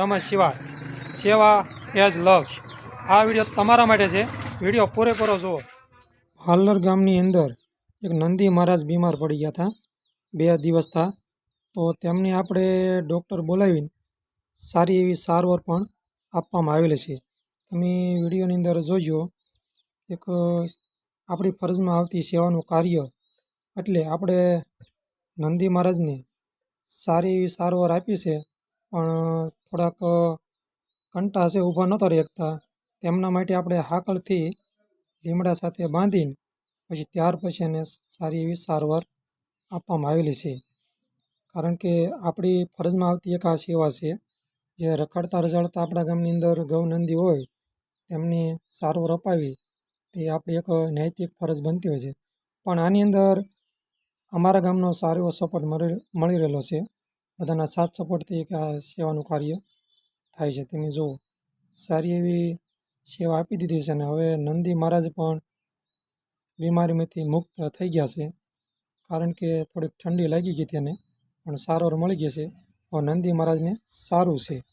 નમઃ શિવાય. સેવા એઝ લક્ષ આ વીડિયો તમારા માટે છે. વીડિયો પૂરેપૂરો જુઓ. હાલર ગામની અંદર એક નંદી મહારાજ બીમાર પડી ગયા હતા. બે દિવસ થા. તો તેમને આપણે ડૉક્ટર બોલાવીને સારી એવી સારવાર પણ આપવામાં આવેલી છે. તમે વિડીયોની અંદર જોજો. એક, આપણી ફરજમાં આવતી સેવાનું કાર્ય એટલે આપણે નંદી મહારાજને સારી એવી સારવાર આપી છે. પણ, થોડાક, કંટા છે ઊભા નહોતા રહી તેમના માટે આપણે હાકલથી લીમડા સાથે બાંધીને, પછી ત્યાર પછી એને સારી એવી સારવાર આપવામાં આવેલી છે. કારણ કે આપણી ફરજમાં આવતી એક આ સેવા છે, જે રખડતા રઝળતા આપણા ગામની અંદર ગૌ નંદી હોય, તેમને સારવાર અપાવી, તે આપણી એક નૈતિક ફરજ બનતી હોય છે. પણ આની અંદર અમારા ગામનો સારો એવો સપોર્ટ મળી રહેલો છે. બધાના સાથ સપોર્ટથી એક આ સેવાનું કાર્ય થાય છે. તમે જુઓ સારી એવી સેવા આપી દીધી છે અને હવે નંદી મહારાજ પણ બીમારીમાંથી મુક્ત થઈ ગયા છે. કારણ કે થોડીક ઠંડી લાગી ગઈ તેને પણ સારવાર મળી ગઈ છે. હવે નંદી મહારાજને સારું છે.